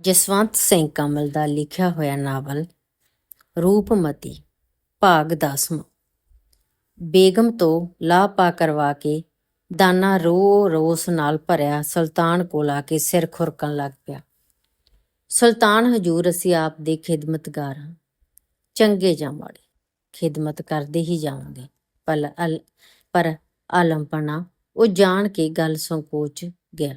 ਜਸਵੰਤ ਸਿੰਘ ਕਮਲ ਦਾ ਲਿਖਿਆ ਹੋਇਆ ਨਾਵਲ ਰੂਪਮਤੀ, ਭਾਗ 10ਵਾਂ ਬੇਗਮ ਤੋਂ ਲਾਪਾ ਕਰਵਾ ਕੇ ਦਾਨਾ ਰੋ ਰੋਸ ਨਾਲ ਭਰਿਆ ਸੁਲਤਾਨ ਕੋਲ ਆ ਕੇ ਸਿਰ ਖੁਰਕਣ ਲੱਗ ਪਿਆ। ਸੁਲਤਾਨ ਹਜੂਰ, ਅਸੀਂ ਆਪ ਦੇ ਖਿਦਮਤਗਾਰ ਹਾਂ। ਚੰਗੇ ਜਾਂ ਮਾੜੇ, ਖਿਦਮਤ ਕਰਦੇ ਹੀ ਜਾਵਾਂਗੇ। ਪਰ ਅਲ, ਪਰ ਆਲਮਪਣਾ, ਉਹ ਜਾਣ ਕੇ ਗੱਲ ਸੰਕੋਚ ਗਿਆ।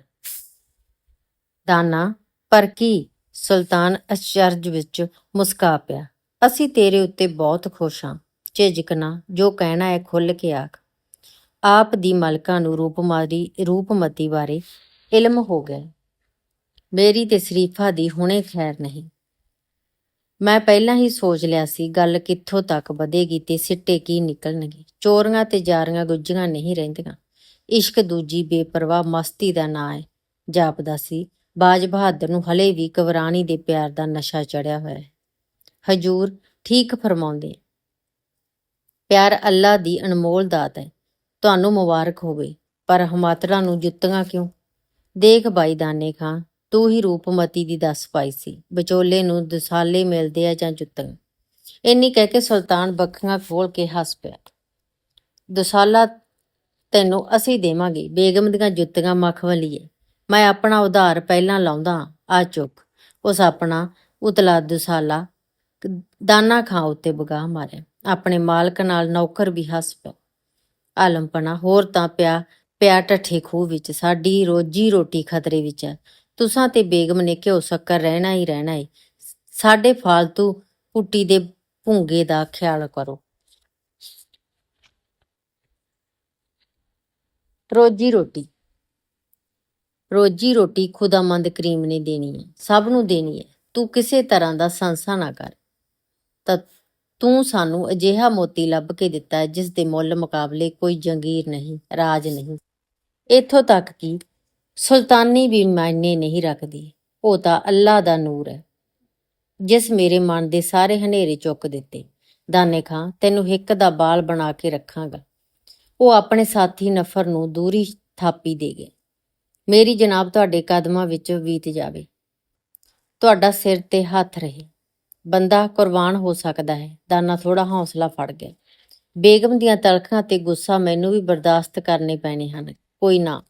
ਦਾਨਾ ਪਰ ਕੀ ਸੁਲਤਾਨ ਅਚਰਜ ਵਿੱਚ ਮੁਸਕਾ ਪਿਆ? ਅਸੀਂ ਤੇਰੇ ਉੱਤੇ ਬਹੁਤ ਖੁਸ਼ ਹਾਂ ਝਿਜਕਣਾ ਜੋ ਕਹਿਣਾ ਹੈ ਖੁੱਲ ਕੇ ਆਖ। ਆਪ ਦੀ ਮਲਕਾ ਨੂੰ ਰੂਪਮਾਰੀ, ਰੂਪਮਤੀ ਬਾਰੇ ਇਲਮ ਹੋ ਗਿਆ। ਮੇਰੀ ਤੇ ਸ਼ਰੀਫਾ ਦੀ ਹੁਣੇ ਖੈਰ ਨਹੀਂ। ਮੈਂ ਪਹਿਲਾਂ ਹੀ ਸੋਚ ਲਿਆ ਸੀ, ਗੱਲ ਕਿੱਥੋਂ ਤੱਕ ਵਧੇਗੀ ਤੇ ਸਿੱਟੇ ਕੀ ਨਿਕਲਣਗੇ। ਚੋਰੀਆਂ ਤੇ ਜਾਰੀਆਂ ਗੁੱਜੀਆਂ ਨਹੀਂ ਰਹਿੰਦੀਆਂ। ਇਸ਼ਕ ਦੂਜੀ ਬੇਪਰਵਾਹ ਮਸਤੀ ਦਾ ਨਾਂ ਹੈ। ਜਾਪਦਾ ਸੀ ਬਾਜ ਬਹਾਦਰ ਨੂੰ ਹਲੇ ਵੀ ਕਵਰਾਣੀ ਦੇ ਪਿਆਰ ਦਾ ਨਸ਼ਾ ਚੜਿਆ ਹੋਇਆ ਹੈ। ਹਜੂਰ ਠੀਕ ਫਰਮਾਉਂਦੇ ਪਿਆਰ ਅੱਲਾ ਦੀ ਅਨਮੋਲ ਦਾਤ ਹੈ, ਤੁਹਾਨੂੰ ਮੁਬਾਰਕ ਹੋਵੇ, ਪਰ ਹਮਾਤਰਾ ਨੂੰ ਜੁੱਤੀਆਂ ਕਿਉਂ? ਦੇਖ ਬਾਈ ਦਾਨੇ ਖਾਂ, ਤੂੰ ਹੀ ਰੂਪਮਤੀ ਦੀ ਦੱਸ ਪਾਈ ਸੀ, ਵਿਚੋਲੇ ਨੂੰ ਦਸਾਲੇ ਮਿਲਦੇ ਆ ਜਾਂ ਜੁੱਤੀਆਂ? ਇੰਨੀ ਕਹਿ ਕੇ ਸੁਲਤਾਨ ਬੱਖੀਆਂ ਖੋਲ ਕੇ ਹੱਸ ਪਿਆ। ਦਸਾਲਾ ਤੈਨੂੰ ਅਸੀਂ ਦੇਵਾਂਗੇ, ਬੇਗਮ ਦੀਆਂ ਜੁੱਤੀਆਂ ਮਖਵਲੀਏ ਮੈਂ ਆਪਣਾ ਉਧਾਰ ਪਹਿਲਾਂ ਲਾਉਂਦਾ ਹਾਂ, ਆ ਚੁੱਕ। ਉਸ ਆਪਣਾ ਉਤਲਾ ਦੁਸਾਲਾ ਦਾਨਾ ਖਾਂ ਉੱਤੇ ਬਗਾ ਮਾਰਿਆ ਆਪਣੇ ਮਾਲਕ ਨਾਲ ਨੌਕਰ ਵੀ ਹੱਸ ਪਿਆ। ਆਲਮਪਣਾ ਹੋਰ ਤਾਂ ਪਿਆ ਪਿਆ ਠੱਠੇ ਖੂਹ ਵਿੱਚ। ਸਾਡੀ ਰੋਜੀ ਰੋਟੀ ਖਤਰੇ ਵਿੱਚ ਹੈ ਤੁਸਾਂ ਤੇ ਬੇਗਮ ਨੇ ਘਿਓ ਸ਼ੱਕਰ ਰਹਿਣਾ ਹੀ ਰਹਿਣਾ ਹੈ ਸਾਡੇ ਫਾਲਤੂ ਪੁੱਟੀ ਦੇ ਭੁੰਗੇ ਦਾ ਖਿਆਲ ਕਰੋ। ਰੋਜੀ ਰੋਟੀ। ਰੋਜੀ ਰੋਟੀ ਖੁਦਾਮੰਦ ਕਰੀਮ ਨੇ ਦੇਣੀ ਹੈ, ਸਭ ਨੂੰ ਦੇਣੀ ਹੈ। ਤੂੰ ਕਿਸੇ ਤਰ੍ਹਾਂ ਦਾ ਸੰਸਾ ਨਾ ਕਰ। ਤਾਂ ਤੂੰ ਸਾਨੂੰ ਅਜਿਹਾ ਮੋਤੀ ਲੱਭ ਕੇ ਦਿੱਤਾ ਜਿਸ ਦੇ ਮੁੱਲ ਮੁਕਾਬਲੇ ਕੋਈ ਜੰਗੀਰ ਨਹੀਂ, ਰਾਜ ਨਹੀਂ। ਇੱਥੋਂ ਤੱਕ ਕਿ ਸੁਲਤਾਨੀ ਵੀ ਮਾਇਨੇ ਨਹੀਂ ਰੱਖਦੀ। ਉਹ ਤਾਂ ਅੱਲਾ ਦਾ ਨੂਰ ਹੈ, ਜਿਸ ਮੇਰੇ ਮਨ ਦੇ ਸਾਰੇ ਹਨੇਰੇ ਚੁੱਕ ਦਿੱਤੇ। ਦਾਨੇ ਖਾਂ, ਤੈਨੂੰ ਹਿੱਕ ਦਾ ਬਾਲ ਬਣਾ ਕੇ ਰੱਖਾਂਗਾ। ਉਹ ਆਪਣੇ ਸਾਥੀ ਨਫਰ ਨੂੰ ਦੂਰੀ ਥਾਪੀ ਦੇ ਗਏ ਮੇਰੀ ਜਨਾਬ ਤੁਹਾਡੇ ਕਦਮਾਂ ਵਿੱਚ ਬੀਤ ਜਾਵੇ। ਤੁਹਾਡਾ ਸਿਰ ਤੇ ਹੱਥ ਰਹੇ। ਬੰਦਾ ਕੁਰਬਾਨ ਹੋ ਸਕਦਾ ਹੈ। ਦਾਨਾ ਥੋੜਾ ਹੌਸਲਾ ਫੜ ਗਿਆ। ਬੇਗਮ ਦੀਆਂ ਤਲਖਾਂ ਤੇ ਗੁੱਸਾ ਮੈਨੂੰ ਵੀ ਬਰਦਾਸ਼ਤ ਕਰਨੇ ਪੈਣੇ ਹਨ। ਕੋਈ ਨਾ,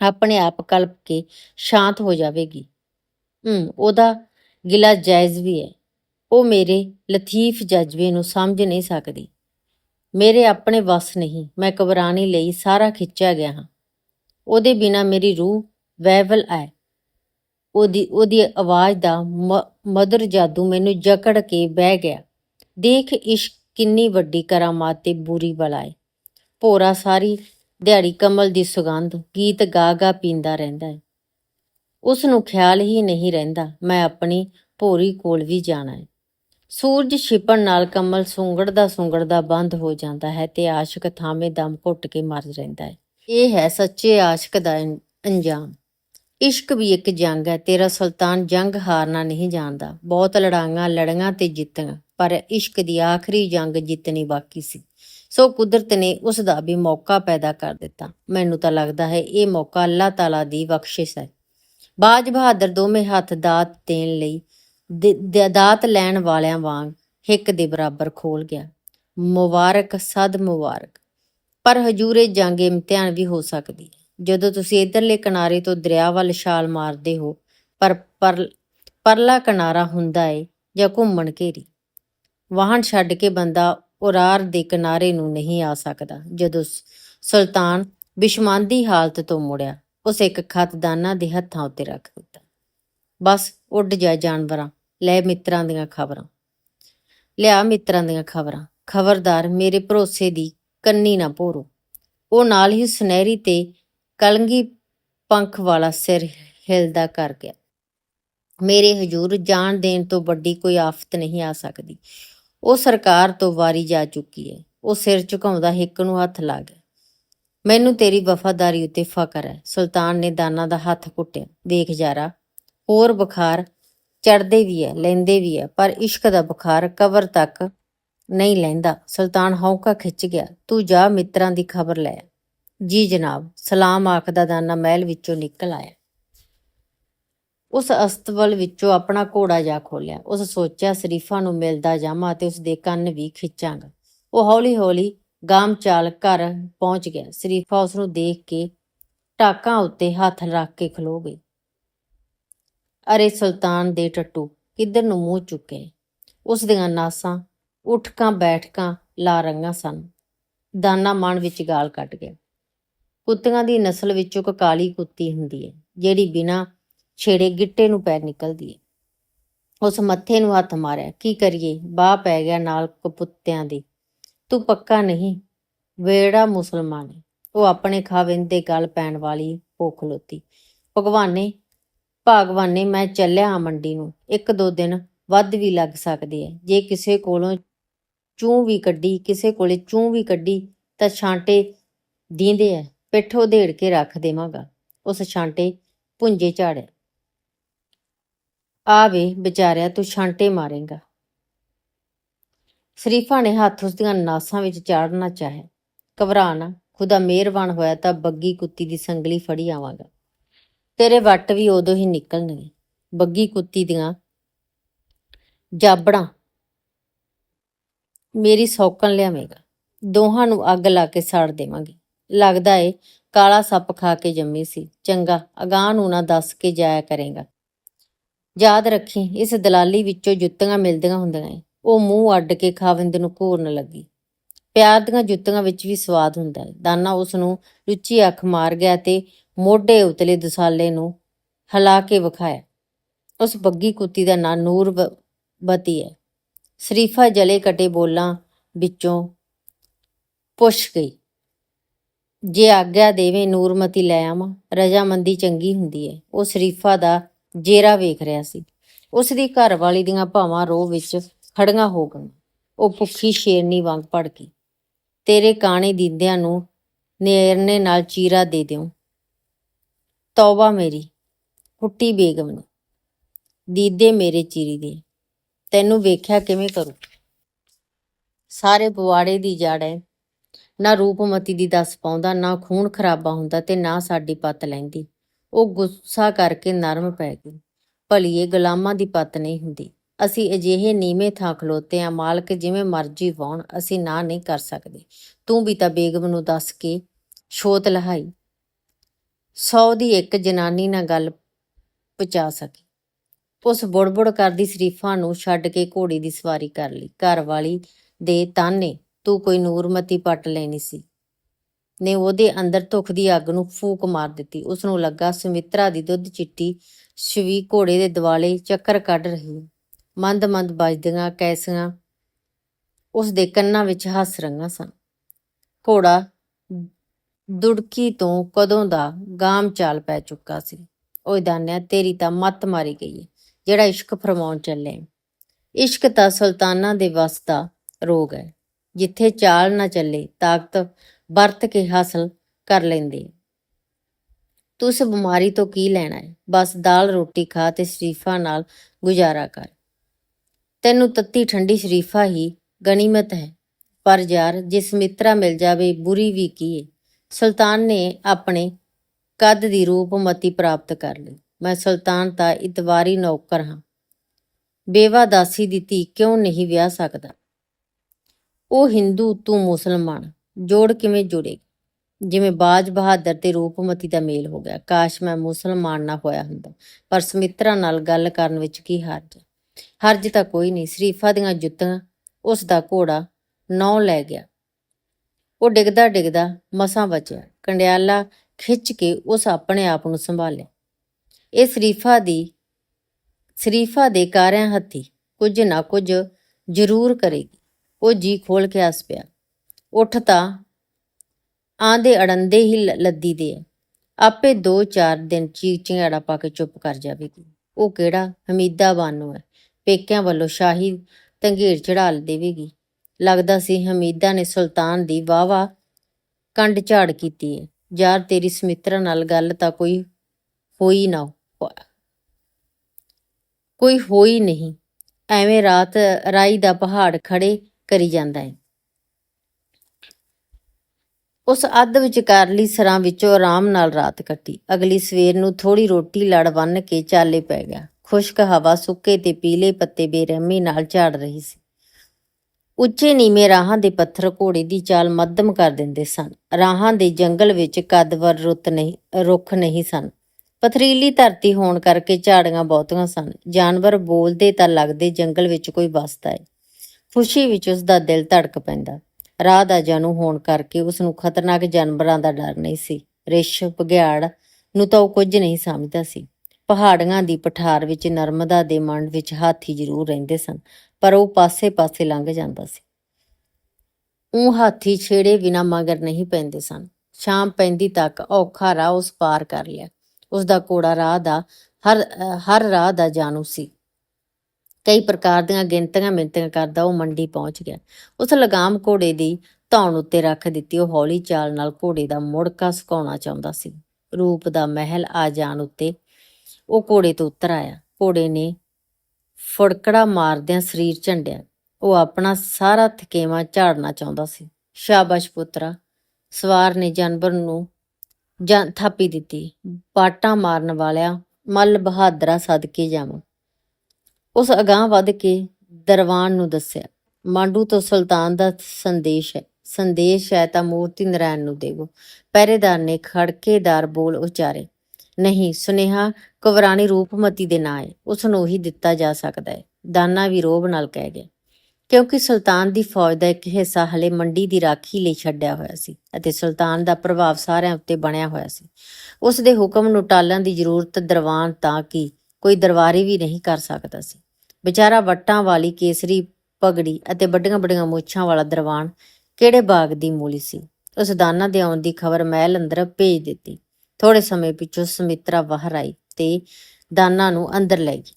ਆਪਣੇ ਆਪ ਕਲਪ ਕੇ ਸ਼ਾਂਤ ਹੋ ਜਾਵੇਗੀ। ਹੂੰ, ਉਹਦਾ ਗਿਲਾ ਜਾਇਜ਼ ਵੀ ਹੈ। ਉਹ ਮੇਰੇ ਲਤੀਫ ਜਜ਼ਬੇ ਨੂੰ ਸਮਝ ਨਹੀਂ ਸਕਦੀ। ਮੇਰੇ ਆਪਣੇ ਵੱਸ ਨਹੀਂ। ਮੈਂ ਕਬਰਾਨੀ ਲਈ ਸਾਰਾ ਖਿੱਚਿਆ ਗਿਆ ਹਾਂ। ਉਹਦੇ ਬਿਨਾ ਮੇਰੀ ਰੂਹ ਵਹਿਵਲ ਹੈ ਉਹਦੀ ਉਹਦੀ ਆਵਾਜ਼ ਦਾ ਮ- ਮਧੁਰ ਜਾਦੂ ਮੈਨੂੰ ਜਕੜ ਕੇ ਬਹਿ ਗਿਆ। ਦੇਖ ਇਸ਼ਕ ਕਿੰਨੀ ਵੱਡੀ ਕਰਾਮਾਤ ਤੇ ਬੁਰੀ ਬਲਾ ਹੈ ਭੋਰਾ ਸਾਰੀ ਦਿਹਾੜੀ ਕਮਲ ਦੀ ਸੁਗੰਧ ਗੀਤ ਗਾ ਗਾ ਪੀਂਦਾ ਰਹਿੰਦਾ ਹੈ ਉਸ ਨੂੰ ਖਿਆਲ ਹੀ ਨਹੀਂ ਰਹਿੰਦਾ, ਮੈਂ ਆਪਣੀ ਭੋਰੀ ਕੋਲ ਵੀ ਜਾਣਾ ਹੈ ਸੂਰਜ ਛਿਪਣ ਨਾਲ ਕਮਲ ਸੁੰਗੜਦਾ ਸੁੰਗੜਦਾ ਬੰਦ ਹੋ ਜਾਂਦਾ ਹੈ ਤੇ ਆਸ਼ਿਕ ਥਾਮੇ ਦਮ ਘੁੱਟ ਕੇ ਮਰ ਰਹਿੰਦਾ ਹੈ ਇਹ ਹੈ ਸੱਚੇ ਆਸ਼ਿਕ ਦਾ ਅੰ- ਅੰਜਾਮ। ਇਸ਼ਕ ਵੀ ਇੱਕ ਜੰਗ ਹੈ, ਤੇਰਾ ਸੁਲਤਾਨ ਜੰਗ ਹਾਰਨਾ ਨਹੀਂ ਜਾਣਦਾ। ਬਹੁਤ ਲੜਾਈਆਂ ਲੜੀਆਂ ਤੇ ਜਿੱਤੀਆਂ, ਪਰ ਇਸ਼ਕ ਦੀ ਆਖਰੀ ਜੰਗ ਜਿੱਤਣੀ ਬਾਕੀ ਸੀ। ਸੋ ਕੁਦਰਤ ਨੇ ਉਸ ਦਾ ਵੀ ਮੌਕਾ ਪੈਦਾ ਕਰ ਦਿੱਤਾ। ਮੈਨੂੰ ਤਾਂ ਲੱਗਦਾ ਹੈ ਇਹ ਮੌਕਾ ਅੱਲਾਹ ਤਾਲਾ ਦੀ ਬਖਸ਼ਿਸ਼ ਹੈ। ਬਾਜ ਬਹਾਦਰ ਦੋਵੇਂ ਹੱਥ ਦਾਤ ਦੇਣ ਲਈ ਦੇ- ਦਾਤ ਲੈਣ ਵਾਲਿਆਂ ਵਾਂਗ ਹਿੱਕ ਦੇ ਬਰਾਬਰ ਖੋਲ ਗਿਆ। ਮੁਬਾਰਕ, ਸਦ ਮੁਬਾਰਕ। ਪਰ ਹਜੂਰੇ ਜੰਗ ਇਮਤਿਹਾਨ ਵੀ ਹੋ ਸਕਦੀ ਜਦੋਂ ਤੁਸੀਂ ਇਧਰਲੇ ਕਿਨਾਰੇ ਤੋਂ ਦਰਿਆ ਵੱਲ ਛਾਲ ਮਾਰਦੇ ਹੋ ਪਰ ਪਰਲਾ ਕਿਨਾਰਾ ਹੁੰਦਾ ਏ ਜਾਂ ਘੁੰਮਣ ਘੇਰੀ। ਵਾਹਨ ਛੱਡ ਕੇ ਬੰਦਾ ਉਰਾਰ ਦੇ ਕਿਨਾਰੇ ਨੂੰ ਨਹੀਂ ਆ ਸਕਦਾ। ਜਦੋਂ ਸ- ਸੁਲਤਾਨ ਬਿਸ਼ਮਾਂਦੀ ਹਾਲਤ ਤੋਂ ਮੁੜਿਆ, ਉਸ ਇੱਕ ਖਤਦਾਨਾ ਦੇ ਹੱਥਾਂ ਉੱਤੇ ਰੱਖ ਦਿੱਤਾ। ਬਸ ਉੱਡ ਜਾ ਜਾਨਵਰਾਂ, ਲੈ ਮਿੱਤਰਾਂ ਦੀਆਂ ਖਬਰਾਂ। ਲਿਆ ਮਿੱਤਰਾਂ ਦੀਆਂ ਖਬਰਾਂ। ਖਬਰਦਾਰ ਮੇਰੇ ਭਰੋਸੇ ਦੀ ਕੰਨੀ ਨਾ ਭੋਰੋ। ਉਹ ਨਾਲ ਹੀ ਸੁਨਹਿਰੀ ਤੇ ਕਲੰਗੀ ਪੰਖ ਵਾਲਾ ਸਿਰ ਹਿਲਦਾ ਕਰ ਗਿਆ। ਮੇਰੇ ਹਜੂਰ ਜਾਨ ਦੇਣ ਤੋਂ ਵੱਡੀ ਕੋਈ ਆਫਤ ਨਹੀਂ ਆ ਸਕਦੀ। ਉਹ ਸਰਕਾਰ ਤੋਂ ਵਾਰੀ ਜਾ ਚੁੱਕੀ ਹੈ ਉਹ ਸਿਰ ਝੁਕਾਉਂਦਾ ਹਿੱਕ ਨੂੰ ਹੱਥ ਲਾ ਗਿਆ। ਮੈਨੂੰ ਤੇਰੀ ਵਫਾਦਾਰੀ ਉੱਤੇ ਫ਼ਕਰ ਹੈ। ਸੁਲਤਾਨ ਨੇ ਦਾਨਾ ਦਾ ਹੱਥ ਘੁੱਟਿਆ। ਦੇਖ ਜਾਰਾ, ਹੋਰ ਬੁਖਾਰ ਚੜਦੇ ਵੀ ਹੈ, ਲੈਂਦੇ ਵੀ ਹੈ, ਪਰ ਇਸ਼ਕ ਦਾ ਬੁਖਾਰ ਕਬਰ ਤੱਕ ਨਹੀਂ ਲੈਂਦਾ। ਸੁਲਤਾਨ ਹੌਕਾ ਖਿੱਚ ਗਿਆ। ਤੂੰ ਜਾ, ਮਿੱਤਰਾਂ ਦੀ ਖਬਰ ਲੈ ਜੀ ਜਨਾਬ। ਸਲਾਮ, ਆਖਦਾ ਦਾਨਾ ਮਹਿਲ ਵਿੱਚੋਂ ਨਿਕਲ ਆਇਆ। ਉਸ ਅਸਤਵਲ ਵਿੱਚੋਂ ਆਪਣਾ ਘੋੜਾ ਜਾ ਖੋਲਿਆ ਉਸ ਸੋਚਿਆ, ਸ਼ਰੀਫਾ ਨੂੰ ਮਿਲਦਾ ਜਾਵਾਂ ਤੇ ਉਸ ਦੇ ਕੰਨ ਵੀ ਖਿੱਚਾਂਗਾ। ਉਹ ਹੌਲੀ ਹੌਲੀ ਗਾਮ ਚਾਲ ਘਰ ਪਹੁੰਚ ਗਿਆ। ਸ਼ਰੀਫਾ ਉਸ ਨੂੰ ਦੇਖ ਕੇ ਟਾਕਾਂ ਉੱਤੇ ਹੱਥ ਰੱਖ ਕੇ ਖਲੋ ਗਈ। ਅਰੇ ਸੁਲਤਾਨ ਦੇ ਟੱਟੂ, ਕਿੱਧਰ ਨੂੰ ਮੂੰਹ ਚੁੱਕੇ? ਉਸ ਦੀਆਂ ਨਾਸਾਂ ਉੱਠਕਾਂ ਬੈਠਕਾਂ ਲਾ ਰੰਗਾਂ ਸਨ। ਦਾਨਾ ਮਨ ਵਿੱਚ ਗਾਲ ਕੱਢ ਗਿਆ। ਕੁੱਤਿਆਂ ਦੀ ਨਸਲ ਵਿੱਚੋਂ ਇੱਕ ਕਾਲੀ ਕੁੱਤੀ ਹੁੰਦੀ ਹੈ, ਜਿਹੜੀ ਬਿਨਾਂ ਛੇੜੇ ਗਿੱਟੇ ਨੂੰ ਪੈਰ ਨਿਕਲਦੀ ਹੈ। ਉਸ ਮੱਥੇ ਨੂੰ ਹੱਥ ਮਾਰਿਆ, ਕੀ ਕਰੀਏ? ਬਾਹ ਪੈ ਗਿਆ ਨਾਲ ਕਪੁੱਤਿਆਂ ਦੀ। ਤੂੰ ਪੱਕਾ ਨਹੀਂ ਵੇੜਾ ਮੁਸਲਮਾਨ ਹੈ। ਉਹ ਆਪਣੇ ਖਾਵਿੰਦੇ ਦੇ ਗਲ ਪੈਣ ਵਾਲੀ ਭੁੱਖ ਲੋਤੀ। ਭਗਵਾਨੇ, ਭਾਗਵਾਨੇ, ਮੈਂ ਚੱਲਿਆ ਮੰਡੀ ਨੂੰ। ਇੱਕ ਦੋ ਦਿਨ ਵੱਧ ਵੀ ਲੱਗ ਸਕਦੇ ਐ ਜੇ ਕਿਸੇ ਕੋਲੋਂ ਚੂੰ ਵੀ ਕੱਢੀ, ਕਿਸੇ ਕੋਲੇ ਚੂੰ ਵੀ ਕੱਢੀ, ਤਾਂ ਛਾਂਟੇ ਦੀਂਦੇ ਐ, ਪਿੱਠੋ ਢੇੜ ਕੇ ਰੱਖ ਦੇਵਾਂਗਾ। ਉਸ ਛਾਂਟੇ ਪੁੰਜੇ ਝਾੜਿਆ। ਆਵੇ ਵਿਚਾਰਿਆ, ਤੂੰ ਛਾਂਟੇ ਮਾਰੇਗਾ। ਸ਼ਰੀਫਾ ਨੇ ਹੱਥ ਉਸ ਦੀਆਂ ਨਾਸਾਂ ਵਿੱਚ ਚਾੜਨਾ ਚਾਹਿਆ। ਘਬਰਾ ਨਾ, ਖੁਦਾ ਮਿਹਰਬਾਨ ਹੋਇਆ ਤਾਂ ਬੱਗੀ ਕੁੱਤੀ ਦੀ ਸੰਗਲੀ ਫੜੀ ਆਵਾਂਗਾ। ਤੇਰੇ ਵੱਟ ਵੀ ਉਦੋਂ ਹੀ ਨਿਕਲਣਗੇ। ਬੱਗੀ ਕੁੱਤੀ ਦੀਆਂ ਜਾਬੜਾਂ ਮੇਰੀ ਸੌਕਣ ਲਿਆਵੇਂਗਾ। ਦੋਹਾਂ ਨੂੰ ਅੱਗ ਲਾ ਕੇ ਸਾੜ ਦੇਵਾਂਗੀ। ਲੱਗਦਾ ਏ ਕਾਲਾ ਸੱਪ ਖਾ ਕੇ ਜੰਮੀ ਸੀ। ਚੰਗਾ, ਅਗਾਂਹ ਨੂੰ ਨਾ ਦੱਸ ਕੇ ਜਾਇਆ ਕਰੇਗਾ। ਯਾਦ ਰੱਖੀ, ਇਸ ਦਲਾਲੀ ਵਿੱਚੋਂ ਜੁੱਤੀਆਂ ਮਿਲਦੀਆਂ ਹੁੰਦੀਆਂ ਏ। ਉਹ ਮੂੰਹ ਅੱਡ ਕੇ ਖਾਵਿੰਦ ਨੂੰ ਘੂਰਨ ਲੱਗੀ। ਪਿਆਰ ਦੀਆਂ ਜੁੱਤੀਆਂ ਵਿੱਚ ਵੀ ਸਵਾਦ ਹੁੰਦਾ ਹੈ ਦਾਨਾ ਉਸ ਨੂੰ ਲੁੱਚੀ ਅੱਖ ਮਾਰ ਗਿਆ ਤੇ ਮੋਢੇ ਉਤਲੇ ਦਸਾਲੇ ਨੂੰ ਹਿਲਾ ਕੇ ਵਿਖਾਇਆ। ਉਸ ਬੱਗੀ ਕੁੱਤੀ ਦਾ ਨਾਂ ਨੂਰ ਬਤੀ ਹੈ ਸ਼ਰੀਫਾ ਜਲੇ ਕਟੇ ਬੋਲਾਂ ਵਿੱਚੋਂ ਪੁੱਛ ਗਈ, ਜੇ ਆਗਿਆ ਦੇਵੇ ਨੂਰਮਤੀ ਲੈ ਆਵਾਂ, ਰਜਾਮੰਦੀ ਚੰਗੀ ਹੁੰਦੀ ਹੈ ਉਹ ਸ਼ਰੀਫਾ ਦਾ ਜੇਰਾ ਵੇਖ ਰਿਹਾ ਸੀ। ਉਸ ਦੀ ਘਰ ਵਾਲੀ ਦੀਆਂ ਭਾਵਾਂ ਰੋਹ ਵਿੱਚ ਖੜੀਆਂ ਹੋ ਗਈਆਂ। ਉਹ ਭੁੱਖੀ ਸ਼ੇਰਨੀ ਵਾਂਗ ਭੜਕੀ ਤੇਰੇ ਕਾਣੇ ਦੀਦਿਆਂ ਨੂੰ ਨੇਰਨੇ ਨਾਲ ਚੀਰਾ ਦੇ ਦਿਓ ਤੌਬਾ ਮੇਰੀ ਹੁੱਟੀ ਬੇਗਮ ਨੂੰ, ਦੀਦੇ ਮੇਰੇ ਚੀਰੀ ਦੇ। ਤੈਨੂੰ ਵੇਖਿਆ ਕਿਵੇਂ ਕਰੂ? ਸਾਰੇ ਪਵਾੜੇ ਦੀ ਜੜ ਹੈ ਨਾ ਰੂਪਮਤੀ ਦੀ ਦੱਸ ਪਾਉਂਦਾ, ਨਾ ਖੂਨ ਖਰਾਬਾ ਹੁੰਦਾ ਤੇ ਨਾ ਸਾਡੀ ਪੱਤ ਲੈਂਦੀ। ਉਹ ਗੁੱਸਾ ਕਰਕੇ ਨਰਮ ਪੈ ਗਈ। ਭਲੀਏ, ਗੁਲਾਮਾਂ ਦੀ ਪੱਤ ਨਹੀਂ ਹੁੰਦੀ। ਅਸੀਂ ਅਜਿਹੇ ਨੀਵੇਂ ਥਾਂ ਖਲੋਤੇ ਆ, ਮਾਲਕ ਜਿਵੇਂ ਮਰਜ਼ੀ ਵਾਉਣ ਅਸੀਂ ਨਾ ਨਹੀਂ ਕਰ ਸਕਦੇ। ਤੂੰ ਵੀ ਤਾਂ ਬੇਗਮ ਨੂੰ ਦੱਸ ਕੇ ਛੋਤ ਲਹਾਈ। ਸੌ ਦੀ ਇੱਕ ਜਨਾਨੀ ਨਾਲ ਗੱਲ ਪਹੁੰਚਾ ਸਕੀ। ਉਸ ਬੁੜਬੁੜ ਕਰਦੀ ਸ਼ਰੀਫਾਂ ਨੂੰ ਛੱਡ ਕੇ ਘੋੜੀ ਦੀ ਸਵਾਰੀ ਕਰ ਲਈ। ਘਰ ਵਾਲੀ ਦੇ ਤਾਨੇ, ਤੂੰ ਕੋਈ ਨੂਰਮਤੀ ਪੱਟ ਲੈਣੀ ਸੀ। ਨੇ ਉਹਦੇ ਅੰਦਰ ਧੁੱਖ ਦੀ ਅੱਗ ਨੂੰ ਫੂਕ ਮਾਰ ਦਿੱਤੀ। ਉਸ ਨੂੰ ਲੱਗਾ ਸੁਮਿਤਰਾ ਦੀ ਦੁੱਧ ਚਿੱਟੀ ਸ਼ਵੀ ਘੋੜੇ ਦੇ ਦਿਵਾਲੇ ਚੱਕਰ ਕੱਢ ਰਹੀ ਮੰਦ ਮੰਦ ਵੱਜਦੀਆਂ ਕੈਸੀਆਂ ਉਸ ਦੇ ਕੰਨਾਂ ਵਿੱਚ ਹੱਸ ਰਹੀਆਂ ਸਨ। ਘੋੜਾ ਦੁੜਕੀ ਤੋਂ ਕਦੋਂ ਦਾ ਗਾਮ ਚਾਲ ਪੈ ਚੁੱਕਾ ਸੀ। ਓਏ ਦਾਨਿਆ, ਤੇਰੀ ਤਾਂ ਮੱਤ ਮਾਰੀ ਗਈ ਹੈ ਜਿਹੜਾ ਇਸ਼ਕ ਫਰਮਾਉਣ ਚੱਲੇ ਇਸ਼ਕ ਤਾਂ ਸੁਲਤਾਨਾਂ ਦੇ ਵਸ ਦਾ ਰੋਗ ਹੈ। ਜਿੱਥੇ ਚਾਲ ਨਾ ਚੱਲੇ, ਤਾਕਤ ਵਰਤ ਕੇ ਹਾਸਲ ਕਰ ਲੈਂਦੇ ਤੂੰ ਇਸ ਬਿਮਾਰੀ ਤੋਂ ਕੀ ਲੈਣਾ ਹੈ? ਬਸ ਦਾਲ ਰੋਟੀ ਖਾ ਤੇ ਸ਼ਰੀਫਾ ਨਾਲ ਗੁਜ਼ਾਰਾ ਕਰ। ਤੈਨੂੰ ਤੱਤੀ ਠੰਡੀ ਸ਼ਰੀਫਾ ਹੀ ਗਨੀਮਤ ਹੈ। ਪਰ ਯਾਰ, ਜਿਸ ਮਿੱਤਰਾ ਮਿਲ ਜਾਵੇ, ਬੁਰੀ ਵੀ ਕੀ ਹੈ ਸੁਲਤਾਨ ਨੇ ਆਪਣੇ ਕੱਦ ਦੀ ਰੂਪਮਤੀ ਪ੍ਰਾਪਤ ਕਰ ਲਈ। ਮੈਂ ਸੁਲਤਾਨ ਦਾ ਇਤਵਾਰੀ ਨੌਕਰ ਹਾਂ। ਬੇਵਾ ਦਾਸੀ ਦੀ ਧੀ ਕਿਉਂ ਨਹੀਂ ਵਿਆਹ ਸਕਦਾ? ਉਹ ਹਿੰਦੂ, ਤੂੰ ਮੁਸਲਮਾਨ, ਜੋੜ ਕਿਵੇਂ ਜੁੜੇ ਜਿਵੇਂ ਬਾਜ ਬਹਾਦਰ ਤੇ ਰੂਪਮਤੀ ਦਾ ਮੇਲ ਹੋ ਗਿਆ। ਕਾਸ਼ ਮੈਂ ਮੁਸਲਮਾਨ ਨਾ ਹੋਇਆ ਹੁੰਦਾ। ਪਰ ਸਮਿਤਰਾ ਨਾਲ ਗੱਲ ਕਰਨ ਵਿੱਚ ਕੀ ਹਰਜ ਹਰਜ ਤਾਂ ਕੋਈ ਨਹੀਂ। ਸ਼ਰੀਫਾ ਦੀਆਂ ਜੁੱਤਾਂ ਉਸ ਦਾ ਘੋੜਾ ਨੌ ਲੈ ਗਿਆ। ਉਹ ਡਿੱਗਦਾ ਡਿੱਗਦਾ ਮਸਾਂ ਬਚਿਆ। ਕੰਡਿਆਲਾ ਖਿੱਚ ਕੇ ਉਸ ਆਪਣੇ ਆਪ ਨੂੰ ਸੰਭਾਲਿਆ। ਇਹ ਸ਼ਰੀਫਾ ਦੀ, ਸ਼ਰੀਫਾ ਦੇ ਕਾਰਿਆਂ ਹੱਥੀ ਕੁਝ ਨਾ ਕੁਝ ਜ਼ਰੂਰ ਕਰੇਗੀ। ਉਹ ਜੀ ਖੋਲ ਕੇ ਹੱਸ ਪਿਆ। ਉੱਠ ਤਾਂ, ਆਂਦੇ ਅੜੰਦੇ ਹੀ ਲ- ਲੱਦੀ ਦੇ ਆ। ਆਪੇ 2-4 ਦਿਨ ਚੀਕ ਚਿਹਾੜਾ ਪਾ ਕੇ ਚੁੱਪ ਕਰ ਜਾਵੇਗੀ। ਉਹ ਕਿਹੜਾ ਹਮੀਦਾ ਬਾਨੋ ਹੈ? ਪੇਕਿਆਂ ਵੱਲੋਂ ਸ਼ਾਹੀ ਤੰਗੇੜ ਚੜਾ ਦੇਵੇਗੀ। ਲੱਗਦਾ ਸੀ ਹਮੀਦਾ ਨੇ ਸੁਲਤਾਨ ਦੀ ਵਾਵਾ ਕੰਡ ਝਾੜ ਕੀਤੀ ਹੈ ਯਾਰ ਤੇਰੀ ਸਮਿਤਰਾ ਨਾਲ ਗੱਲ ਤਾਂ ਕੋਈ ਹੋਈ ਨਾ ਹੋ- ਕੋਈ ਹੋਈ ਨਹੀਂ, ਐਵੇਂ ਰਾਤ ਰਾਈ ਦਾ ਪਹਾੜ ਖੜੇ ਕਰੀ ਜਾਂਦਾ ਹੈ ਉਸ ਅੱਧ ਵਿਚਕਾਰਲੀ ਸਰਾਂ ਵਿੱਚੋਂ ਆਰਾਮ ਨਾਲ ਰਾਤ ਕੱਟੀ। ਅਗਲੀ ਸਵੇਰ ਨੂੰ ਥੋੜੀ ਰੋਟੀ ਲੜ ਬੰਨ ਕੇ ਚਾਲੇ ਪੈ ਗਿਆ। ਖੁਸ਼ਕ ਹਵਾ ਸੁੱਕੇ ਤੇ ਪੀਲੇ ਪੱਤੇ ਬੇਰਹਿਮੀ ਨਾਲ ਝਾੜ ਰਹੀ ਸੀ। ਉੱਚੇ ਨੀਵੇਂ ਰਾਹਾਂ ਦੇ ਪੱਥਰ ਘੋੜੇ ਦੀ ਚਾਲ ਮੱਧਮ ਕਰ ਦਿੰਦੇ ਸਨ। ਰਾਹਾਂ ਦੇ ਜੰਗਲ ਵਿੱਚ ਕਦਵਰ ਰੁੱਤ ਨਹੀਂ, ਰੁੱਖ ਨਹੀਂ ਸਨ। ਪਥਰੀਲੀ ਧਰਤੀ ਹੋਣ ਕਰਕੇ ਝਾੜੀਆਂ ਬਹੁਤੀਆਂ ਸਨ। ਜਾਨਵਰ ਬੋਲਦੇ ਤਾਂ ਲੱਗਦੇ ਜੰਗਲ ਵਿੱਚ ਕੋਈ ਵਸਦਾ ਹੈ ਖੁਸ਼ੀ ਵਿੱਚ ਉਸ ਦਾ ਦਿਲ ਧੜਕ ਪੈਂਦਾ। ਰਾਹ ਦਾ ਜਾਣੂ ਹੋਣ ਕਰਕੇ ਉਸ ਨੂੰ ਖਤਰਨਾਕ ਜਾਨਵਰਾਂ ਦਾ ਡਰ ਨਹੀਂ ਸੀ। ਰਿਛ ਭਗਿਆੜ ਨੂੰ ਤਾਂ ਉਹ ਕੁਝ ਨਹੀਂ ਸਮਝਦਾ ਸੀ। ਪਹਾੜੀਆਂ ਦੀ ਪਠਾਰ ਵਿੱਚ ਨਰਮਦਾ ਦੇ ਮੰਡ ਵਿੱਚ ਹਾਥੀ ਜ਼ਰੂਰ ਰਹਿੰਦੇ ਸਨ, ਪਰ ਉਹ ਪਾਸੇ-ਪਾਸੇ ਲੰਘ ਜਾਂਦਾ ਸੀ। ਉਹ ਹਾਥੀ ਛੇੜੇ ਬਿਨਾ ਮਗਰ ਨਹੀਂ ਪੈਂਦੇ ਸਨ। ਸ਼ਾਮ ਪੈਂਦੀ ਤੱਕ ਔਖਾ ਰਾਹ ਉਸ ਪਾਰ ਕਰ ਲਿਆ। ਉਸ ਦਾ ਕੋੜਾ ਰਾਹ ਦਾ, ਹਰ ਹਰ ਰਾਹ ਦਾ ਜਾਣੂ ਸੀ। ਕਈ ਪ੍ਰਕਾਰ ਦੀਆਂ ਗਿਣਤੀਆਂ ਮਿੰਤੀਆਂ ਕਰਦਾ ਉਹ ਮੰਡੀ ਪਹੁੰਚ ਗਿਆ। ਉਸ ਲਗਾਮ ਘੋੜੇ ਦੀ ਧੌਣ ਉੱਤੇ ਰੱਖ ਦਿੱਤੀ। ਉਹ ਹੌਲੀ ਚਾਲ ਨਾਲ ਘੋੜੇ ਦਾ ਮੁੜਕਾ ਸੁਕਾਉਣਾ ਚਾਹੁੰਦਾ ਸੀ। ਰੂਪ ਦਾ ਮਹਿਲ ਆ ਜਾਣ ਉੱਤੇ ਉਹ ਘੋੜੇ ਤੋਂ ਉਤਰ ਆਇਆ। ਘੋੜੇ ਨੇ ਫੜਕੜਾ ਮਾਰਦਿਆਂ ਸਰੀਰ ਝੰਡਿਆ। ਉਹ ਆਪਣਾ ਸਾਰਾ ਥਕੇਵਾ ਝਾੜਨਾ ਚਾਹੁੰਦਾ ਸੀ। ਸ਼ਾਬਾਸ਼ ਪੁੱਤਰਾ, ਸਵਾਰ ਨੇ ਜਾਨਵਰ ਨੂੰ ਜਾਂ ਥਾਪੀ ਦਿੱਤੀ। ਬਾਟਾਂ ਮਾਰਨ ਵਾਲਿਆ ਮੱਲ ਬਹਾਦਰਾ ਸਦਕੇ ਜਾਵਾਂ। ਉਸ ਅਗਾਹ ਵੱਧ ਕੇ ਦਰਵਾਨ ਨੂੰ ਦੱਸਿਆ, ਮਾਂਡੂ ਤੋਂ ਸੁਲਤਾਨ ਦਾ ਸੰਦੇਸ਼ ਹੈ। ਸੰਦੇਸ਼ ਹੈ ਤਾਂ ਮੂਰਤੀ ਨਰਾਇਣ ਨੂੰ ਦੇਵੋ। ਪਹਿਰੇਦਾਰ ਨੇ ਖੜਕੇਦਾਰ ਬੋਲ ਉਚਾਰੇ, ਨਹੀਂ, ਸੁਨੇਹਾ ਕੁਵਰਾਣੀ ਰੂਪਮਤੀ ਦੇ ਨਾਂ ਹੈ ਉਸ ਨੂੰ ਹੀ ਦਿੱਤਾ ਜਾ ਸਕਦਾ ਹੈ ਦਾਨਾ ਵੀ ਰੋਬ ਨਾਲ ਕਹਿ ਗਿਆ। ਕਿਉਂਕਿ ਸੁਲਤਾਨ ਦੀ ਫੌਜ ਦਾ ਇੱਕ ਹਿੱਸਾ ਹਲੇ ਮੰਡੀ ਦੀ ਰਾਖੀ ਲਈ ਛੱਡਿਆ ਹੋਇਆ ਸੀ ਅਤੇ ਸੁਲਤਾਨ ਦਾ ਪ੍ਰਭਾਵ ਸਾਰਿਆਂ ਉੱਤੇ ਬਣਿਆ ਹੋਇਆ ਸੀ। ਉਸ ਦੇ ਹੁਕਮ ਨੂੰ ਟਾਲਣ ਦੀ ਜ਼ਰੂਰਤ ਦਰਵਾਨ ਤਾਂ ਕਿ ਕੋਈ ਦਰਬਾਰੀ ਵੀ ਨਹੀਂ ਕਰ ਸਕਦਾ ਸੀ। ਵਿਚਾਰਾ ਵੱਟਾਂ ਵਾਲੀ ਕੇਸਰੀ ਪਗੜੀ ਅਤੇ ਵੱਡੀਆਂ ਵੱਡੀਆਂ ਮੋਛਾਂ ਵਾਲਾ ਦਰਵਾਨ ਕਿਹੜੇ ਬਾਗ ਦੀ ਮੂਲੀ ਸੀ? ਉਸ ਦਾਨਾ ਦੇ ਆਉਣ ਦੀ ਖਬਰ ਮਹਿਲ ਅੰਦਰ ਭੇਜ ਦਿੱਤੀ। ਥੋੜੇ ਸਮੇਂ ਪਿੱਛੋਂ ਸਮਿਤਰਾ ਬਾਹਰ ਆਈ ਤੇ ਦਾਨਾ ਨੂੰ ਅੰਦਰ ਲੈ ਗਈ।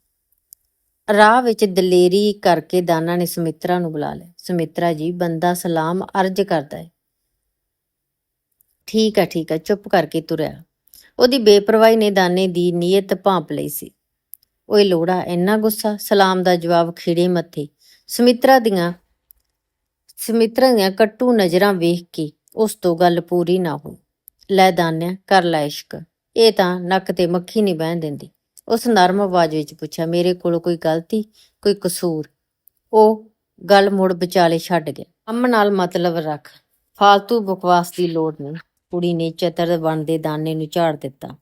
ਰਾਹ ਵਿੱਚ ਦਲੇਰੀ ਕਰਕੇ ਦਾਨਾ ਨੇ ਸੁਮਿਤਰਾ ਨੂੰ ਬੁਲਾ ਲਿਆ। ਸੁਮਿਤਰਾ ਜੀ, ਬੰਦਾ ਸਲਾਮ ਅਰਜ ਕਰਦਾ ਹੈ। ਠੀਕ ਹੈ ਠੀਕ ਹੈ ਚੁੱਪ ਕਰਕੇ ਤੁਰਿਆ। ਉਹਦੀ ਬੇਪਰਵਾਹੀ ਨੇ ਦਾਨੇ ਦੀ ਨੀਅਤ ਭਾਂਪ ਲਈ ਸੀ। ਓਏ ਲੋੜਾ, ਇੰਨਾ ਗੁੱਸਾ? ਸਲਾਮ ਦਾ ਜਵਾਬ ਖਿੜੇ ਮੱਥੇ। ਸੁਮਿਤਰਾ ਦੀਆਂ ਸੁਮਿਤਰਾ ਦੀਆਂ ਕੱਟੂ ਨਜ਼ਰਾਂ ਵੇਖ ਕੇ ਉਸ ਤੋਂ ਗੱਲ ਪੂਰੀ ਨਾ ਹੋਈ। ਲੈ ਦਾਨਿਆ, ਕਰ ਲੈ ਇਸ਼ਕ। ਇਹ ਤਾਂ ਨੱਕ ਤੇ ਮੱਖੀ ਨਹੀਂ ਬਹਿਣ ਦਿੰਦੀ। ਉਸ ਨਰਮ ਆਵਾਜ਼ ਵਿੱਚ ਪੁੱਛਿਆ, ਮੇਰੇ ਕੋਲ ਕੋਈ ਗਲਤੀ, ਕੋਈ ਕਸੂਰ? ਉਹ ਗੱਲ ਮੁੜ ਵਿਚਾਲੇ ਛੱਡ ਗਿਆ। ਕੰਮ ਨਾਲ ਮਤਲਬ ਰੱਖ, ਫਾਲਤੂ ਬਕਵਾਸ ਦੀ ਲੋੜ ਨਹੀਂ। ਕੁੜੀ ਨੇ ਚਤਰ ਬਣਦੇ ਦਾਨੇ ਨੂੰ ਝਾੜ ਦਿੱਤਾ।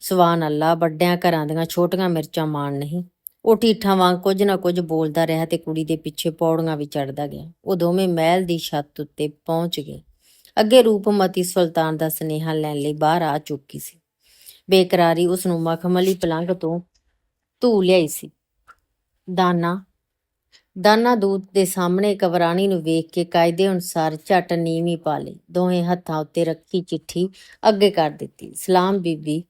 ਸਵਾਨ ਅੱਲਾ, ਵੱਡਿਆਂ ਘਰਾਂ ਦੀਆਂ ਛੋਟੀਆਂ ਮਿਰਚਾਂ ਮਾਣ ਨਹੀਂ। ਉਹ ਠੀਠਾਂ ਵਾਂਗ ਕੁਝ ਨਾ ਕੁਝ ਬੋਲਦਾ ਰਿਹਾ ਤੇ ਕੁੜੀ ਦੇ ਪਿੱਛੇ ਪੌੜੀਆਂ ਵੀ ਚੜਦਾ ਗਿਆ। ਉਹ ਦੋਵੇਂ ਮਹਿਲ ਦੀ ਛੱਤ ਉੱਤੇ ਪਹੁੰਚ ਗਏ। ਅੱਗੇ ਰੂਪਮਤੀ ਸੁਲਤਾਨ ਦਾ ਸੁਨੇਹਾ ਲੈਣ ਲਈ ਬਾਹਰ ਆ ਚੁੱਕੀ ਸੀ। ਬੇਕਰਾਰੀ ਉਸ ਨੂੰ ਮਖਮਲੀ ਪਲੰਘ ਤੋਂ ਧੂ ਲਿਆਈ ਸੀ। ਦਾਨਾ ਦਾਨਾ ਦੂਤ ਦੇ ਸਾਹਮਣੇ ਕਵਰਾਣੀ ਨੂੰ ਵੇਖ ਕੇ ਕਾਇਦੇ ਅਨੁਸਾਰ ਝਟ ਨੀਵੀਂ ਪਾ ਲਈ। ਦੋਹੇ ਹੱਥਾਂ ਉੱਤੇ ਰੱਖੀ ਚਿੱਠੀ ਅੱਗੇ ਕਰ ਦਿੱਤੀ। ਸਲਾਮ ਬੀਬੀ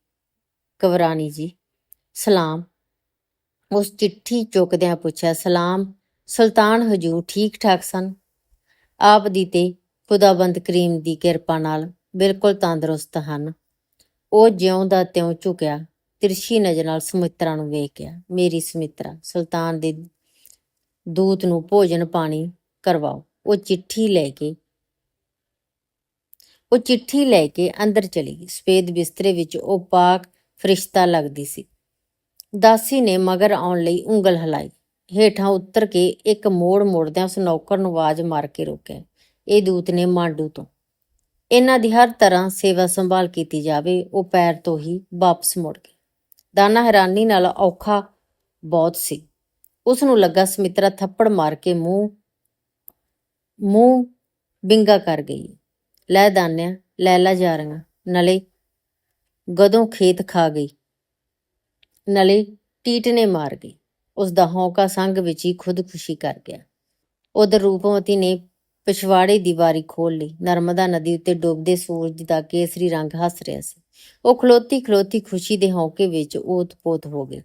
ਕਵਰਾਣੀ ਜੀ, ਸਲਾਮ। ਉਸ ਚਿੱਠੀ ਚੁੱਕਦਿਆਂ ਪੁੱਛਿਆ, ਸਲਾਮ, ਸੁਲਤਾਨ ਹਜੂਰ ਠੀਕ ਠਾਕ ਸਨ? ਆਪ ਦੀ ਤੇ ਖੁਦਾਬੰਦ ਕਰੀਮ ਦੀ ਕਿਰਪਾ ਨਾਲ ਬਿਲਕੁਲ ਤੰਦਰੁਸਤ ਹਨ। ਉਹ ਜਿਉਂ ਦਾ ਤਿਉਂ ਝੁਕਿਆ, ਤਿਰਛੀ ਨਜ਼ਰ ਨਾਲ ਸੁਮਿਤਰਾ ਨੂੰ ਵੇਖਿਆ। ਮੇਰੀ ਸੁਮਿਤਰਾ, ਸੁਲਤਾਨ ਦੇ ਦੂਤ ਨੂੰ ਭੋਜਨ ਪਾਣੀ ਕਰਵਾਓ। ਉਹ ਚਿੱਠੀ ਲੈ ਕੇ, ਉਹ ਚਿੱਠੀ ਲੈ ਕੇ ਅੰਦਰ ਚਲੀ ਗਈ। ਸਫੇਦ ਬਿਸਤਰੇ ਵਿੱਚ ਉਹ ਪਾਕ ਫਰਿਸ਼ਤਾ ਲੱਗਦੀ ਸੀ। ਦਾਸੀ ਨੇ ਮਗਰ ਆਉਣ ਲਈ ਉਂਗਲ ਹਲਾਈ। ਹੇਠਾਂ ਉਤਰ ਕੇ ਇੱਕ ਮੋੜ ਮੋੜਦਿਆਂ ਉਸ ਨੌਕਰ ਨੂੰ ਆਵਾਜ਼ ਮਾਰ ਕੇ ਰੋਕਿਆ। ਇਹ ਦੂਤ ਨੇ ਮਾਂਡੂ ਤੋਂ ਇਹਨਾਂ ਦੀ ਹਰ ਤਰ੍ਹਾਂ ਸੇਵਾ ਸੰਭਾਲ ਕੀਤੀ ਜਾਵੇ, ਉਹ ਪੈਰ ਤੋਂ ਹੀ ਵਾਪਸ ਮੁੜ ਗਏ। ਦਾਨਾ ਹੈਰਾਨੀ ਨਾਲ ਔਖਾ ਬਹੁਤ ਸੀ। ਉਸ ਨੂੰ ਲੱਗਾ ਸਮਿਤਰਾ ਥੱਪੜ ਮਾਰ ਕੇ ਮੂੰਹ ਮੂੰਹ ਬਿੰਗਾ ਕਰ ਗਈ। ਲੈ ਦਾਨਿਆ, ਲੈ ਲੈ ਜਾ ਰਹੀਆਂ ਨਲੇ ਗਦੋਂ ਖੇਤ ਖਾ ਗਈ। ਨਲੇ ਟੀਟ ਨੇ ਮਾਰ ਗਈ। ਉਸ ਦਾ ਹੌਂਕਾ ਸੰਗ ਵਿੱਚ ਹੀ ਖੁਦਕੁਸ਼ੀ ਕਰ ਗਿਆ। ਉਧਰ ਰੂਪਵਤੀ ਨੇ ਪਿਛਵਾੜੇ ਦੀ ਵਾਰੀ ਖੋਲ ਲਈ। ਨਰਮਦਾ ਨਦੀ ਉੱਤੇ ਡੁੱਬਦੇ ਸੂਰਜ ਦਾ ਕੇਸਰੀ ਰੰਗ ਹੱਸ ਰਿਹਾ ਸੀ। ਉਹ ਖਲੋਤੀ ਖਲੋਤੀ ਖੁਸ਼ੀ ਦੇ ਹੌਂਕੇ ਵਿੱਚ ਓਤ-ਪੋਤ ਹੋ ਗਈ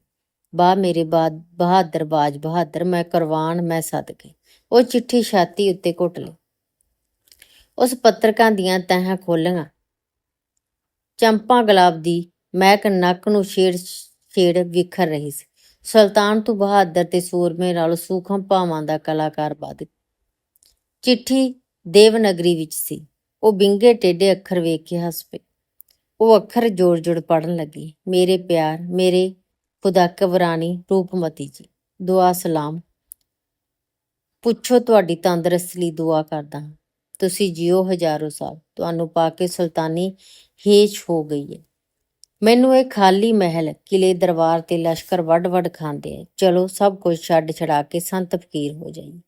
ਬਾ ਮੇਰੇ ਬਾਦ, ਬਹਾਦਰ ਬਾਜ, ਬਹਾਦਰ, ਮੈਂ ਕੁਰਬਾਨ ਮੈਂ ਸਦਕੇ ਉਹ ਚਿੱਠੀ ਛਾਤੀ ਉੱਤੇ ਘੁੱਟ ਲਈ ਉਸ ਪੱਤਰਕਾਂ ਦੀਆਂ ਤਹਾਂ ਖੋਲੀਆਂ। ਚੰਪਾ ਗੁਲਾਬ ਦੀ ਮਹਿਕ ਨੱਕ ਨੂੰ ਛੇੜ ਛੇੜ ਵਿਖਰ ਰਹੀ ਸੀ। ਸੁਲਤਾਨ ਤੋਂ ਬਹਾਦਰ ਤੇ ਸੂਰਮੇ ਨਾਲ ਸੂਖਮ ਭਾਵਾਂ ਦਾ ਕਲਾਕਾਰ ਵੱਧ ਚਿੱਠੀ ਦੇਵਨਗਰੀ ਵਿੱਚ ਸੀ। ਉਹ ਬਿੰਗੇ ਟੇਢੇ ਅੱਖਰ ਵੇਖ ਕੇ ਹੱਸ ਪਈ ਉਹ ਅੱਖਰ ਜੋੜ-ਜੋੜ ਪੜਨ ਲੱਗੀ। ਮੇਰੇ ਪਿਆਰ, ਮੇਰੇ ਖੁਦਾ ਕਵਰਾਨੀ ਰੂਪਮਤੀ ਜੀ, ਦੁਆ ਸਲਾਮ। ਪੁੱਛੋ ਤੁਹਾਡੀ ਤੰਦਰੁਸਤੀ ਲਈ ਦੁਆ ਕਰਦਾ ਹਾਂ। ਤੁਸੀਂ ਜਿਓ ਹਜ਼ਾਰੋ ਸਾਲ। ਤੁਹਾਨੂੰ ਪਾ ਕੇ ਸੁਲਤਾਨੀ ਹੇਜ ਹੋ ਗਈ ਹੈ। ਮੈਨੂੰ ਇਹ ਖਾਲੀ ਮਹਿਲ ਕਿਲੇ ਦਰਬਾਰ ਤੇ ਲਸ਼ਕਰ ਵੱਡ-ਵੱਡ ਖਾਂਦੇ ਆ। ਚਲੋ ਸਭ ਕੁਝ ਛੱਡ ਛੜਾ ਕੇ ਸੰਤ ਫਕੀਰ ਹੋ ਜਾਈਏ।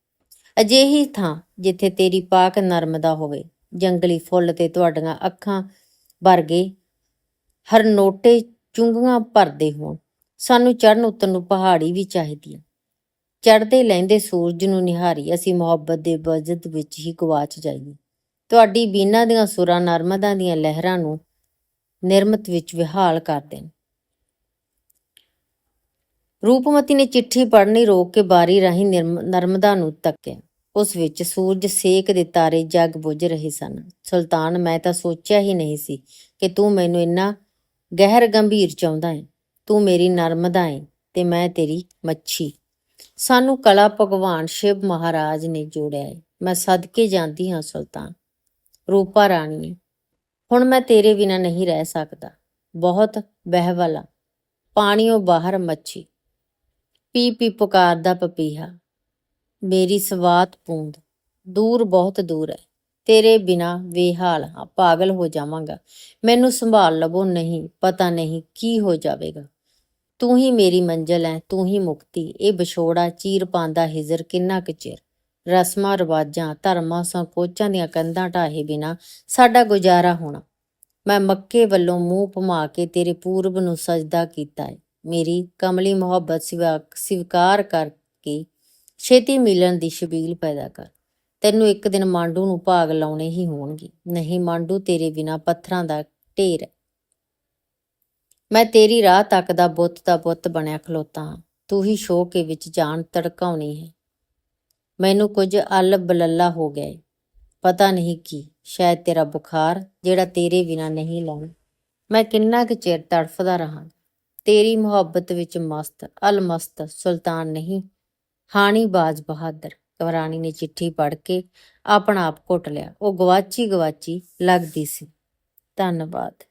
ਅਜਿਹੀ ਥਾਂ ਜਿੱਥੇ ਤੇਰੀ ਪਾਕ ਨਰਮਦਾ ਹੋਵੇ। ਜੰਗਲੀ ਫੁੱਲ ਤੇ ਤੁਹਾਡੀਆਂ ਅੱਖਾਂ ਵਰਗੇ ਹਰਨੋਟੇ ਚੁੰਗੀਆਂ ਭਰਦੇ ਹੋਣ। ਸਾਨੂੰ ਚੜਨ ਉਤਰਨ ਨੂੰ ਪਹਾੜੀ ਵੀ ਚਾਹੀਦੀ ਹੈ ਚੜਦੇ ਲੈਂਦੇ ਸੂਰਜ ਨੂੰ ਨਿਹਾਰੀ, ਅਸੀਂ ਮੁਹੱਬਤ ਦੇ ਬਜਦ ਵਿੱਚ ਹੀ ਗਵਾਚ ਜਾਈਏ। ਤੁਹਾਡੀ ਬੀਨਾ ਦੀਆਂ ਸੁਰਾਂ ਨਰਮਦਾ ਦੀਆਂ ਲਹਿਰਾਂ ਨੂੰ ਨਿਰਮਤ ਵਿੱਚ ਵਿਹਾਲ ਕਰ ਦੇਣ। ਰੂਪਮਤੀ ਨੇ ਚਿੱਠੀ ਪੜ੍ਹਨੀ ਰੋਕ ਕੇ ਬਾਰੀ ਰਾਹੀਂ ਨਿਰਮ- ਨਰਮਦਾ ਨੂੰ ਤੱਕਿਆ ਉਸ ਵਿੱਚ ਸੂਰਜ ਸੇਕ ਦੇ ਤਾਰੇ ਜਗ ਬੁੱਝ ਰਹੇ ਸਨ। ਸੁਲਤਾਨ, ਮੈਂ ਤਾਂ ਸੋਚਿਆ ਹੀ ਨਹੀਂ ਸੀ ਕਿ ਤੂੰ ਮੈਨੂੰ ਇੰਨਾ ਗਹਿਰ ਗੰਭੀਰ ਚਾਹੁੰਦਾ ਹੈ। ਤੂੰ ਮੇਰੀ ਨਰਮਦਾ ਹੈ ਤੇ ਮੈਂ ਤੇਰੀ ਮੱਛੀ। ਸਾਨੂੰ ਕਲਾ ਭਗਵਾਨ ਸ਼ਿਵ ਮਹਾਰਾਜ ਨੇ ਜੋੜਿਆ ਹੈ। ਮੈਂ ਸਦਕੇ ਜਾਂਦੀ ਹਾਂ ਸੁਲਤਾਨ। ਰੂਪਾ ਰਾਣੀ ਹੁਣ ਮੈਂ ਤੇਰੇ ਬਿਨਾ ਨਹੀਂ ਰਹਿ ਸਕਦਾ। ਬਹੁਤ ਬਹਿਵਲਾ। ਪਾਣੀੋਂ ਬਾਹਰ ਮੱਛੀ। ਪੀ ਪੀ ਪੁਕਾਰਦਾ ਪਪੀਹਾ। ਮੇਰੀ ਸਵਾਤ ਪੂੰਦ ਦੂਰ ਬਹੁਤ ਦੂਰ ਹੈ। ਤੇਰੇ ਬਿਨਾ ਵੇਹਾਲ ਹਾਂ, ਪਾਗਲ ਹੋ ਜਾਵਾਂਗਾ। ਮੈਨੂੰ ਸੰਭਾਲ ਲਵੋ, ਨਹੀਂ ਪਤਾ ਨਹੀਂ ਕੀ ਹੋ ਜਾਵੇਗਾ। ਤੂੰ ਹੀ ਮੇਰੀ ਮੰਜ਼ਲ ਹੈ, ਤੂੰ ਹੀ ਮੁਕਤੀ। ਇਹ ਵਿਛੋੜਾ ਚੀਰ ਪਾਉਂਦਾ ਹਿਜ਼ਰ ਕਿੰਨਾ ਕੁ ਚਿਰ? ਰਸਮਾਂ, ਰਿਵਾਜਾਂ, ਧਰਮਾਂ ਸੰਕੋਚਾਂ ਦੀਆਂ ਕੰਧਾਂ ਢਾਹੇ ਬਿਨਾ ਸਾਡਾ ਗੁਜ਼ਾਰਾ ਹੋਣਾ। ਮੈਂ ਮੱਕੇ ਵੱਲੋਂ ਮੂੰਹ ਭਮਾ ਕੇ ਤੇਰੇ ਪੂਰਬ ਨੂੰ ਸਜਦਾ ਕੀਤਾ ਹੈ ਮੇਰੀ ਕਮਲੀ ਮੁਹੱਬਤ ਸਵੀਕਾਰ ਸਵੀਕਾਰ ਕਰਕੇ ਛੇਤੀ ਮਿਲਣ ਦੀ ਸ਼ਬੀਲ ਪੈਦਾ ਕਰ। ਤੈਨੂੰ ਇੱਕ ਦਿਨ ਮਾਂਡੂ ਨੂੰ ਭਾਗ ਲਾਉਣੇ ਹੀ ਹੋਣਗੇ। ਨਹੀਂ ਮਾਂਡੂ, ਤੇਰੇ ਬਿਨਾ ਪੱਥਰਾਂ ਦਾ ਢੇਰ ਹੈ। ਮੈਂ ਤੇਰੀ ਰਾਹ ਤੱਕ ਦਾ ਬੁੱਤ ਦਾ ਬੁੱਤ ਬਣਿਆ ਖਲੋਤਾ ਹਾਂ। ਤੂੰ ਹੀ ਸ਼ੋਕੇ ਵਿੱਚ ਜਾਨ ਤੜਕਾਉਣੀ ਹੈ। ਮੈਨੂੰ ਕੁਝ ਅਲ ਬਲੱਲਾ ਹੋ ਗਿਆ ਪਤਾ ਨਹੀਂ ਕੀ, ਸ਼ਾਇਦ ਤੇਰਾ ਬੁਖਾਰ, ਜਿਹੜਾ ਤੇਰੇ ਬਿਨਾ ਨਹੀਂ ਲਾਉਣਾ। ਮੈਂ ਕਿੰਨਾ ਕੁ ਚਿਰ ਤੜਫਦਾ ਰਹਾ ਤੇਰੀ ਮੁਹੱਬਤ ਵਿੱਚ ਮਸਤ, ਅਲਮਸਤ ਸੁਲਤਾਨ ਨਹੀਂ। ਹਾਣੀ ਬਾਜ ਬਹਾਦਰ, ਕਵਰਾਣੀ ਨੇ ਚਿੱਠੀ ਪੜ੍ਹ ਕੇ ਆਪਣਾ ਆਪ ਘੁੱਟ ਲਿਆ। ਉਹ ਗਵਾਚੀ ਗਵਾਚੀ ਲੱਗਦੀ ਸੀ। ਧੰਨਵਾਦ।